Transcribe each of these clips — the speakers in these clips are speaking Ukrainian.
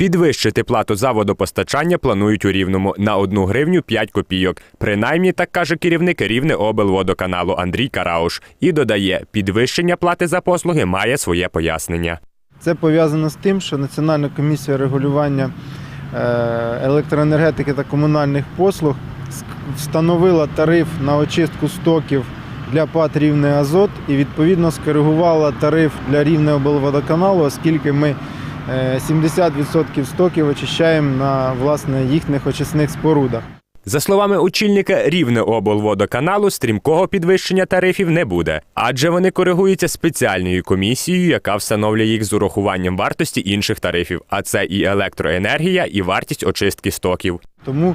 Підвищити плату за водопостачання планують у Рівному на 1 гривню 5 копійок. Принаймні, так каже керівник Рівне облводоканалу Андрій Карауш. І додає, підвищення плати за послуги має своє пояснення. Це пов'язано з тим, що Національна комісія регулювання е, електроенергетики та комунальних послуг встановила тариф на очистку стоків для ПАТ Рівне Азот і відповідно скоригувала тариф для Рівне облводоканалу, оскільки ми 70% стоків очищаємо на власне їхніх очисних спорудах. За словами очільника Рівне облводоканалу, стрімкого підвищення тарифів не буде, адже вони коригуються спеціальною комісією, яка встановлює їх з урахуванням вартості інших тарифів, а це і електроенергія, і вартість очистки стоків. Тому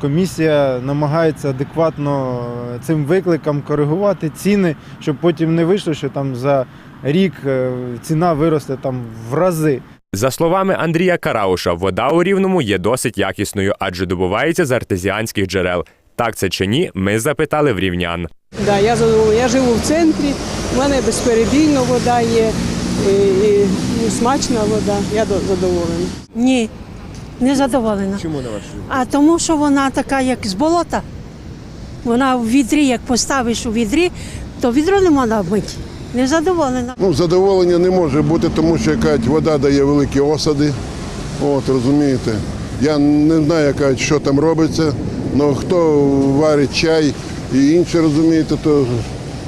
комісія намагається адекватно е, цим викликам коригувати ціни, щоб потім не вийшло, що там за рік е, ціна виросте там в рази. За словами Андрія Карауша, вода у Рівному є досить якісною, адже добувається з артезіанських джерел. Так це чи ні, ми запитали в рівнян. Да, я задоволена. Я живу в центрі, в мене безперебійно вода є, і, і, ну, смачна вода. Я задоволена. Ні, не задоволена. Чому на вашу? А тому, що вона така, як з болота. Вона в відрі, як поставиш у відрі, то відро не можна вмити. Не задоволена. Ну, задоволення не може бути, тому що яка вода дає великі осади. От, розумієте. Я не знаю, яка, що там робиться, але хто варить чай і інше, розумієте, то,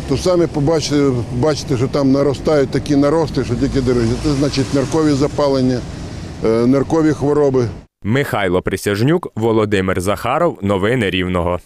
то самі побачите, бачите, що там наростають такі нарости, що тільки дорогі. Це значить ниркові запалення, е, ниркові хвороби. Михайло Присяжнюк, Володимир Захаров. Новини Рівного.